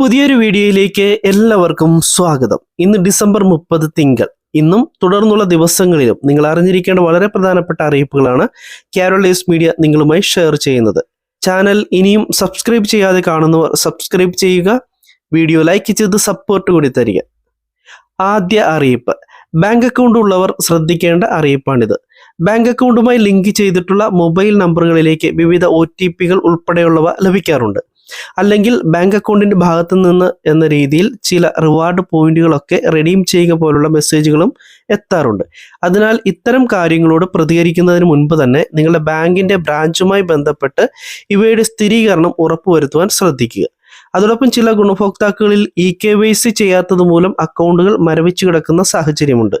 പുതിയൊരു വീഡിയോയിലേക്ക് എല്ലാവർക്കും സ്വാഗതം. ഇന്ന് ഡിസംബർ മുപ്പത് തിങ്കൾ. ഇന്നും തുടർന്നുള്ള ദിവസങ്ങളിലും നിങ്ങൾ അറിഞ്ഞിരിക്കേണ്ട വളരെ പ്രധാനപ്പെട്ട അറിയിപ്പുകളാണ് കാരോളേസ് മീഡിയ നിങ്ങളുമായി ഷെയർ ചെയ്യുന്നത്. ചാനൽ ഇനിയും സബ്സ്ക്രൈബ് ചെയ്യാതെ കാണുന്നവർ സബ്സ്ക്രൈബ് ചെയ്യുക വീഡിയോ ലൈക്ക് ചെയ്ത് സപ്പോർട്ട് കൂടി തരിക. ആദ്യ അറിയിപ്പ്. ബാങ്ക് അക്കൗണ്ട് ഉള്ളവർ ശ്രദ്ധിക്കേണ്ട അറിയിപ്പാണിത്. ബാങ്ക് അക്കൗണ്ടുമായി ലിങ്ക് ചെയ്തിട്ടുള്ള മൊബൈൽ നമ്പറുകളിലേക്ക് വിവിധ ഒ ടി പികൾ ഉൾപ്പെടെയുള്ളവ ലഭിക്കാറുണ്ട്. അല്ലെങ്കിൽ ബാങ്ക് അക്കൗണ്ടിന്റെ ഭാഗത്ത് നിന്ന് എന്ന രീതിയിൽ ചില റിവാർഡ് പോയിന്റുകളൊക്കെ റെഡീം ചെയ്യുക പോലുള്ള മെസ്സേജുകളും എത്താറുണ്ട്. അതിനാൽ ഇത്തരം കാര്യങ്ങളോട് പ്രതികരിക്കുന്നതിന് മുൻപ് തന്നെ നിങ്ങളുടെ ബാങ്കിന്റെ ബ്രാഞ്ചുമായി ബന്ധപ്പെട്ട് ഇവയുടെ സ്ഥിരീകരണം ഉറപ്പുവരുത്തുവാൻ ശ്രദ്ധിക്കുക. അതോടൊപ്പം ചില ഗുണഭോക്താക്കളിൽ ഇ കെ വൈ സി ചെയ്യാത്തത് മൂലം അക്കൗണ്ടുകൾ മരവിച്ചു കിടക്കുന്ന സാഹചര്യമുണ്ട്.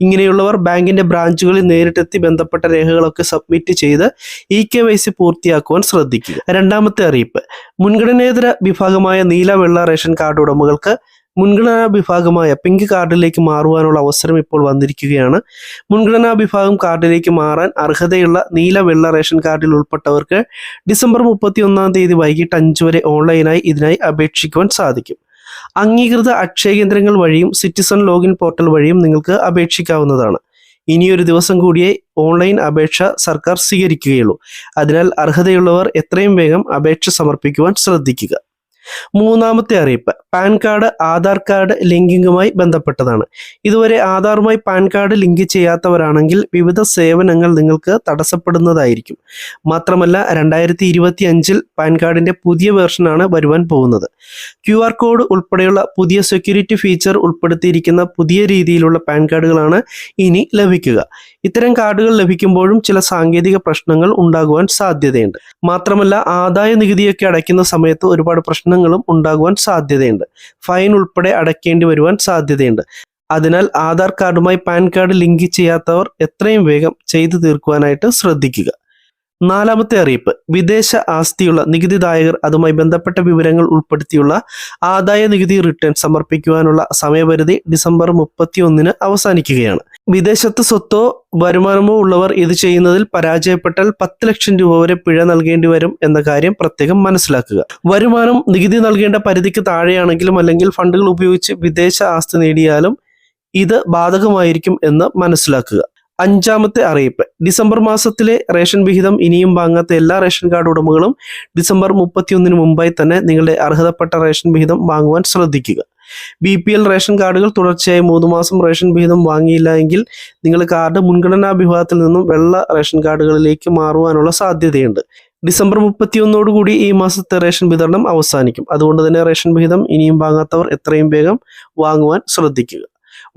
ഇങ്ങനെയുള്ളവർ ബാങ്കിന്റെ ബ്രാഞ്ചുകളിൽ നേരിട്ടെത്തി ബന്ധപ്പെട്ട രേഖകളൊക്കെ സബ്മിറ്റ് ചെയ്ത് ഇ കെ വൈ സി പൂർത്തിയാക്കുവാൻ ശ്രദ്ധിക്കുക. രണ്ടാമത്തെ അറിയിപ്പ്. മുൻഗണനേതര വിഭാഗമായ നീല വെള്ള റേഷൻ കാർഡ് ഉടമകൾക്ക് മുൻഗണനാ വിഭാഗമായ പിങ്ക് കാർഡിലേക്ക് മാറുവാനുള്ള അവസരം ഇപ്പോൾ വന്നിരിക്കുകയാണ്. മുൻഗണനാ വിഭാഗം കാർഡിലേക്ക് മാറാൻ അർഹതയുള്ള നീല വെള്ള റേഷൻ കാർഡിൽ ഉൾപ്പെട്ടവർക്ക് ഡിസംബർ മുപ്പത്തി ഒന്നാം തീയതി വൈകിട്ട് അഞ്ച് വരെ ഓൺലൈനായി ഇതിനായി അപേക്ഷിക്കുവാൻ സാധിക്കും. അംഗീകൃത അക്ഷയ കേന്ദ്രങ്ങൾ വഴിയും സിറ്റിസൺ ലോഗിൻ പോർട്ടൽ വഴിയും നിങ്ങൾക്ക് അപേക്ഷിക്കാവുന്നതാണ്. ഇനിയൊരു ദിവസം കൂടിയേ ഓൺലൈൻ അപേക്ഷ സർക്കാർ സ്വീകരിക്കുകയുള്ളൂ. അതിനാൽ അർഹതയുള്ളവർ എത്രയും വേഗം അപേക്ഷ സമർപ്പിക്കുവാൻ ശ്രദ്ധിക്കുക. മൂന്നാമത്തെ അറിയിപ്പ്. പാൻ കാർഡ് ആധാർ കാർഡ് ലിങ്കിങ്ങുമായി ബന്ധപ്പെട്ടതാണ്. ഇതുവരെ ആധാറുമായി പാൻ കാർഡ് ലിങ്ക് ചെയ്യാത്തവരാണെങ്കിൽ വിവിധ സേവനങ്ങൾ നിങ്ങൾക്ക് തടസ്സപ്പെടുന്നതായിരിക്കും. മാത്രമല്ല രണ്ടായിരത്തി ഇരുപത്തി അഞ്ചിൽ പാൻ കാർഡിന്റെ പുതിയ വേർഷനാണ് വരുവാൻ പോകുന്നത്. ക്യു ആർ കോഡ് ഉൾപ്പെടെയുള്ള പുതിയ സെക്യൂരിറ്റി ഫീച്ചർ ഉൾപ്പെടുത്തിയിരിക്കുന്ന പുതിയ രീതിയിലുള്ള പാൻ കാർഡുകളാണ് ഇനി ലഭിക്കുക. ഇത്തരം കാർഡുകൾ ലഭിക്കുമ്പോഴും ചില സാങ്കേതിക പ്രശ്നങ്ങൾ ഉണ്ടാകുവാൻ സാധ്യതയുണ്ട്. മാത്രമല്ല ആദായ നികുതിയൊക്കെ അടയ്ക്കുന്ന സമയത്ത് ഒരുപാട് പ്രശ്നങ്ങളും ഉണ്ടാകുവാൻ സാധ്യതയുണ്ട്. ഫൈൻ ഉൾപ്പെടെ അടയ്ക്കേണ്ടി വരുവാൻ സാധ്യതയുണ്ട്. അതിനാൽ ആധാർ കാർഡുമായി പാൻ കാർഡ് ലിങ്ക് ചെയ്യാത്തവർ എത്രയും വേഗം ചെയ്തു തീർക്കുവാനായിട്ട് ശ്രദ്ധിക്കുക. നാലാമത്തെ അറിയിപ്പ്. വിദേശ ആസ്തിയുള്ള നികുതിദായകർ അതുമായി ബന്ധപ്പെട്ട വിവരങ്ങൾ ഉൾപ്പെടുത്തിയുള്ള ആദായ നികുതി റിട്ടേൺ സമർപ്പിക്കുവാനുള്ള സമയപരിധി ഡിസംബർ മുപ്പത്തി ഒന്നിന് അവസാനിക്കുകയാണ്. വിദേശത്ത് സ്വത്തോ വരുമാനമോ ഉള്ളവർ ഇത് ചെയ്യുന്നതിൽ പരാജയപ്പെട്ടാൽ പത്ത് ലക്ഷം രൂപ വരെ പിഴ നൽകേണ്ടി വരും എന്ന കാര്യം പ്രത്യേകം മനസ്സിലാക്കുക. വരുമാനം നികുതി നൽകേണ്ട പരിധിക്ക് താഴെയാണെങ്കിലും അല്ലെങ്കിൽ ഫണ്ടുകൾ ഉപയോഗിച്ച് വിദേശ ആസ്തി നേടിയാലും ഇത് ബാധകമായിരിക്കും എന്ന് മനസ്സിലാക്കുക. അഞ്ചാമത്തെ അറിയിപ്പ്. ഡിസംബർ മാസത്തിലെ റേഷൻ വിഹിതം ഇനിയും വാങ്ങാത്ത എല്ലാ റേഷൻ കാർഡ് ഉടമകളും ഡിസംബർ മുപ്പത്തിയൊന്നിന് മുമ്പായി തന്നെ നിങ്ങളുടെ അർഹതപ്പെട്ട റേഷൻ വിഹിതം വാങ്ങുവാൻ ശ്രദ്ധിക്കുക. ബി പി എൽ റേഷൻ കാർഡുകൾ തുടർച്ചയായി മൂന്ന് മാസം റേഷൻ വിഹിതം വാങ്ങിയില്ല എങ്കിൽ നിങ്ങൾ കാർഡ് മുൻഗണനാ വിഭാഗത്തിൽ നിന്നും വെള്ള റേഷൻ കാർഡുകളിലേക്ക് മാറുവാനുള്ള സാധ്യതയുണ്ട്. ഡിസംബർ മുപ്പത്തിയൊന്നോടുകൂടി ഈ മാസത്തെ റേഷൻ വിതരണം അവസാനിക്കും. അതുകൊണ്ട് തന്നെ റേഷൻ വിഹിതം ഇനിയും വാങ്ങാത്തവർ എത്രയും വേഗം വാങ്ങുവാൻ ശ്രദ്ധിക്കുക.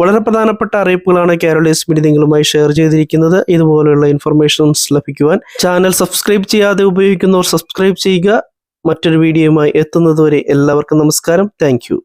വളരെ പ്രധാനപ്പെട്ട അറിയിപ്പുകളാണ് കേരളീസ് മീഡിയ നിങ്ങളുമായി ഷെയർ ചെയ്തിരിക്കുന്നത്. ഇതുപോലെയുള്ള ഇൻഫർമേഷൻസ് ലഭിക്കുവാൻ ചാനൽ സബ്സ്ക്രൈബ് ചെയ്യാതെ ഉപയോഗിക്കുന്നവർ സബ്സ്ക്രൈബ് ചെയ്യുക. മറ്റൊരു വീഡിയോയുമായി എത്തുന്നതുവരെ എല്ലാവർക്കും നമസ്കാരം. താങ്ക്